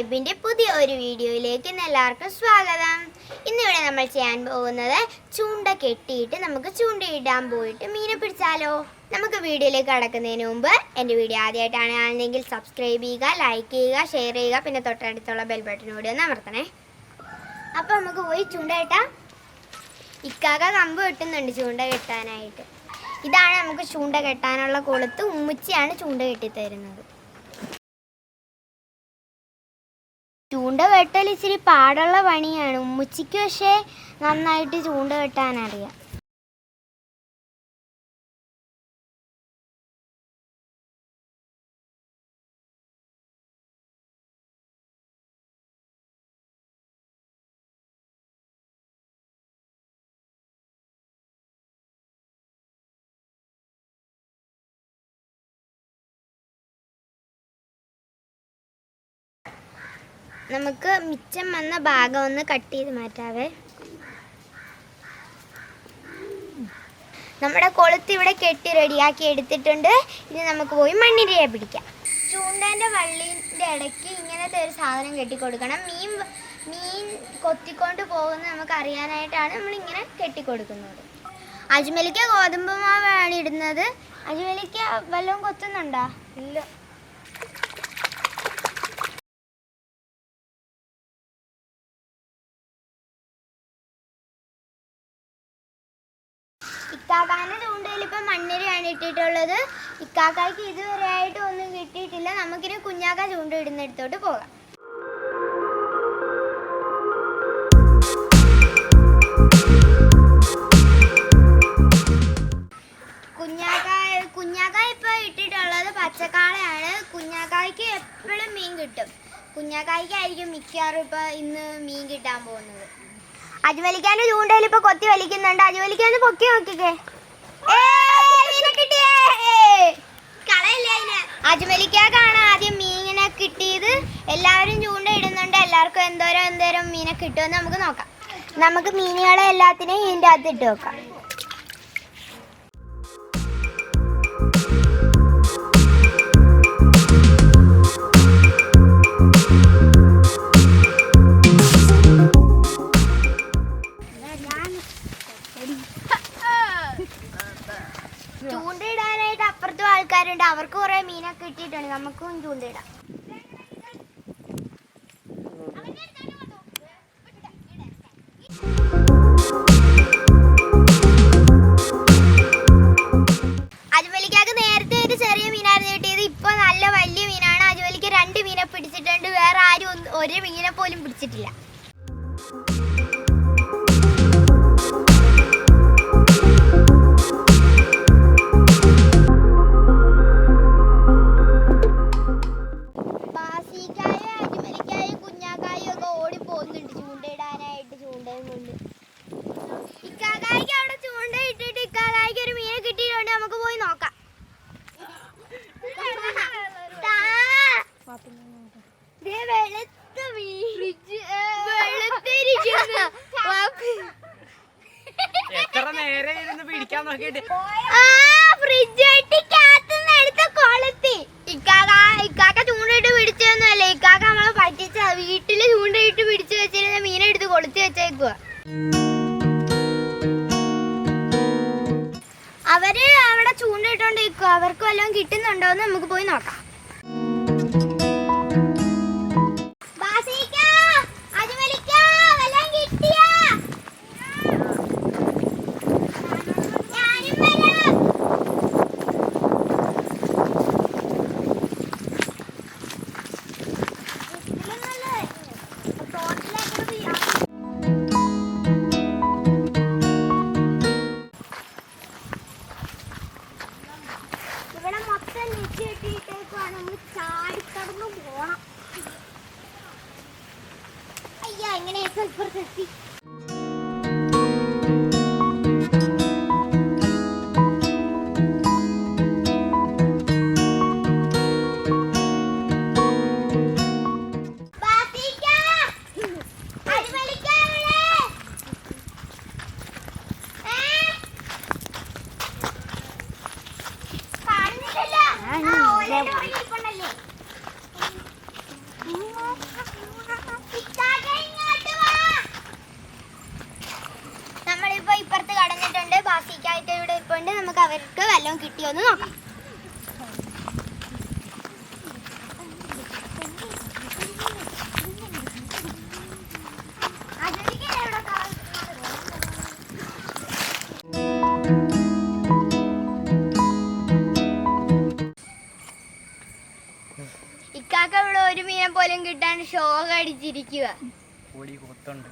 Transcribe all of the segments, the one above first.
വൈബിന്റെ പുതിയ ഒരു വീഡിയോയിലേക്ക് എല്ലാവർക്കും സ്വാഗതം. ഇന്നിവിടെ നമ്മൾ ചെയ്യാൻ പോകുന്നത് ചൂണ്ട കെട്ടിയിട്ട് നമുക്ക് ചൂണ്ടയിടാൻ പോയിട്ട് മീനെ പിടിച്ചാലോ? നമുക്ക് വീഡിയോയിലേക്ക് കടക്കുന്നതിന് മുമ്പ് എന്റെ വീഡിയോ ആദ്യമായിട്ടാണ് ആണെങ്കിൽ സബ്സ്ക്രൈബ് ചെയ്യുക ലൈക്ക് ചെയ്യുക ഷെയർ ചെയ്യുക പിന്നെ തൊട്ടടുത്തുള്ള ബെൽ ബട്ടൺ ഒന്ന് അമർത്തണേ. അപ്പോൾ നമുക്ക് പോയി ചൂണ്ട കെട്ടാം. ഇക്കാക്ക കമ്പ് കെട്ടുന്നുണ്ട് ചൂണ്ട കെട്ടാനായിട്ട്. ഇതാണ് നമുക്ക് ചൂണ്ട കെട്ടാനുള്ള കൊളുത്ത്. ഉമ്മിച്ചിയാണ് ചൂണ്ട കെട്ടിത്തരുന്നത്. കെട്ടൽ ഇച്ചിരി പാടുള്ള പണിയാണ്. ഉമ്മച്ചിക്ക് പക്ഷേ നന്നായിട്ട് ചൂണ്ട കെട്ടാൻ നമുക്ക് മിച്ചം വന്ന ഭാഗം ഒന്ന് കട്ട് ചെയ്ത് മാറ്റാവേ. നമ്മുടെ കൊളുത്ത് ഇവിടെ കെട്ടി റെഡിയാക്കി എടുത്തിട്ടുണ്ട്. ഇനി നമുക്ക് പോയി മണ്ണിരയെ പിടിക്കാം. ചൂണ്ടന്റെ വള്ളീന്റെ ഇടയ്ക്ക് ഇങ്ങനത്തെ ഒരു സാധനം കെട്ടിക്കൊടുക്കണം. മീൻ മീൻ കൊത്തിക്കൊണ്ട് പോകുന്നത് നമുക്ക് അറിയാനായിട്ടാണ് നമ്മളിങ്ങനെ കെട്ടിക്കൊടുക്കുന്നത്. അജ്മലിക്ക ഗോതമ്പ് മാവാണ് ഇടുന്നത്. അജ്മലിക്ക വല്ലതും കൊത്തുന്നുണ്ടോ? ഇല്ല. ഇക്കാക്കാന്റെ ചൂണ്ടയിൽ ഇപ്പം മണ്ണിരയാണ് ഇട്ടിട്ടുള്ളത് ഇക്കാക്കായ്ക്ക് ഇതുവരെ ആയിട്ട് ഒന്നും കിട്ടിയിട്ടില്ല. നമുക്കിനി കുഞ്ഞാക്ക ചൂണ്ട ഇടുന്നിടത്തോട്ട് പോകാം. കുഞ്ഞാക്കായ കുഞ്ഞാക്കായ ഇപ്പൊ ഇട്ടിട്ടുള്ളത് പച്ചക്കാളയാണ്. കുഞ്ഞാക്കായ്ക്ക് എപ്പോഴും മീൻ കിട്ടും. കുഞ്ഞാക്കായ്ക്കായിരിക്കും മിക്കവാറും ഇപ്പൊ ഇന്ന് മീൻ കിട്ടാൻ പോകുന്നത്. അജുവലിക്കാന്റെ ചൂണ്ടയിൽ ഇപ്പൊ കൊത്തി വലിക്കുന്നുണ്ട്. അജുവലിക്കാന്ന് പൊക്കി നോക്കിക്കേ. അജ്മലിക്ക കാണാൻ ആദ്യം മീനിനെ കിട്ടിയത് എല്ലാവരും ചൂണ്ട ഇടുന്നുണ്ട്. എല്ലാവർക്കും എന്തോരം എന്തോരം മീനെ കിട്ടുമെന്ന് നമുക്ക് നോക്കാം. നമുക്ക് മീനുകളെ എല്ലാത്തിനെയും ഇതിന്റെ അകത്ത് ഇട്ട് വെക്കാം. ചൂണ്ടയിടാനായിട്ട് അപ്പുറത്തും ആൾക്കാരുണ്ട്. അവർക്ക് കുറെ മീനൊക്കെ കിട്ടിയിട്ടുണ്ട്. നമുക്കും ചൂണ്ടയിടാം. വീട്ടിൽ ചൂണ്ടയിട്ട് പിടിച്ചു വെച്ചിരുന്ന മീനെടുത്ത് കൊളുത്തി വെച്ചേക്കുക അവർ അവിടെ ചൂണ്ടയിട്ടോണ്ടിരിക്കുക അവർക്ക് വല്ലതും കിട്ടുന്നുണ്ടോ എന്ന് നമുക്ക് പോയി നോക്കാം. നമ്മളിപ്പോ ഇപ്പുറത്ത് കടന്നിട്ടുണ്ട്. ബാസിക്കായിട്ട് ഇവിടെ ഇപ്പോണ്ട് നമുക്ക് അവർക്ക് വല്ലതും കിട്ടിയോന്ന് നോക്കാം. പോലും കിട്ടാൻ ഷോക്ക് അടിച്ചിരിക്കുക പൊടി കൊത്തുണ്ട്.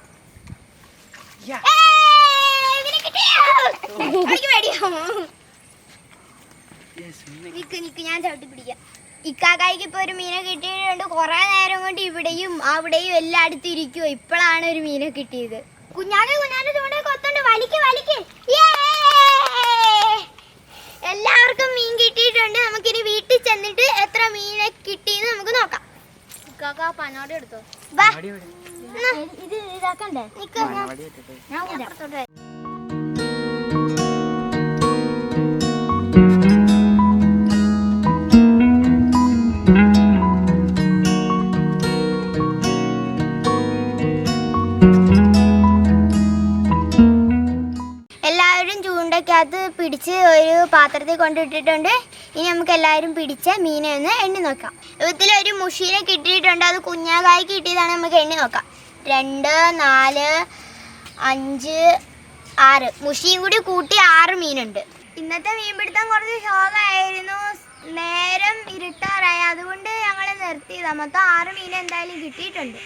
നിക്ക് നിക്ക് ഞാൻ ചവിട്ടി പിടിക്കാം. ഇക്കാക്കായിക്ക് ഇപ്പൊ ഒരു മീനെ കിട്ടിയിട്ടുണ്ട്. കുറെ നേരം കൊണ്ട് ഇവിടെയും അവിടെയും എല്ലാം എല്ലായിടത്തും ഇരിക്കുവോ. ഇപ്പോഴാണ് ഒരു മീനെ കിട്ടിയത്. കുഞ്ഞാട് കുഞ്ഞാട് ചൂണ്ട കൊത്തുണ്ട്. വലിക്ക് വലിക്ക്. എല്ലാവർക്കും മീൻ കിട്ടിയിട്ടുണ്ട്. നമുക്കിനി വീട്ടിൽ ചെന്നിട്ട് എത്ര മീനെ കിട്ടിയെന്ന് നമുക്ക് നോക്കാം. പനോടി എടുത്തോ. ഇത് ഇതാക്കണ്ടേ? ഞാൻ. എല്ലാവരും ചൂണ്ടക്കകത്ത് പിടിച്ച് ഒരു പാത്രത്തിൽ കൊണ്ടിട്ടിട്ടുണ്ട്. ഇനി നമുക്ക് എല്ലാവരും പിടിച്ച മീനെ ഒന്ന് എണ്ണി നോക്കാം. ഇതിൽ ഒരു മുഷീനെ കിട്ടിയിട്ടുണ്ട്. അത് കുഞ്ഞാകായി കിട്ടിയതാണ്. നമുക്ക് എണ്ണി നോക്കാം. രണ്ട് നാല് അഞ്ച് ആറ്. മുഷിയും കൂടി കൂട്ടി ആറ് മീനുണ്ട്. ഇന്നത്തെ മീൻപിടുത്തം കുറച്ച് ശോകമായിരുന്നു. നേരം ഇരുട്ടാറായി. അതുകൊണ്ട് ഞങ്ങൾ നിർത്തിയതാണ് മൊത്തം ആറ് മീൻ എന്തായാലും കിട്ടിയിട്ടുണ്ട്.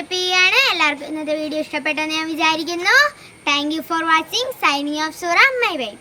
വൈൻഡപ്പ് ചെയ്യാണ്. എല്ലാവർക്കും ഇന്നത്തെ വീഡിയോ ഇഷ്ടപ്പെട്ടെന്ന് ഞാൻ വിചാരിക്കുന്നു. Thank you for watching signing off സൂറ മൈ വൈ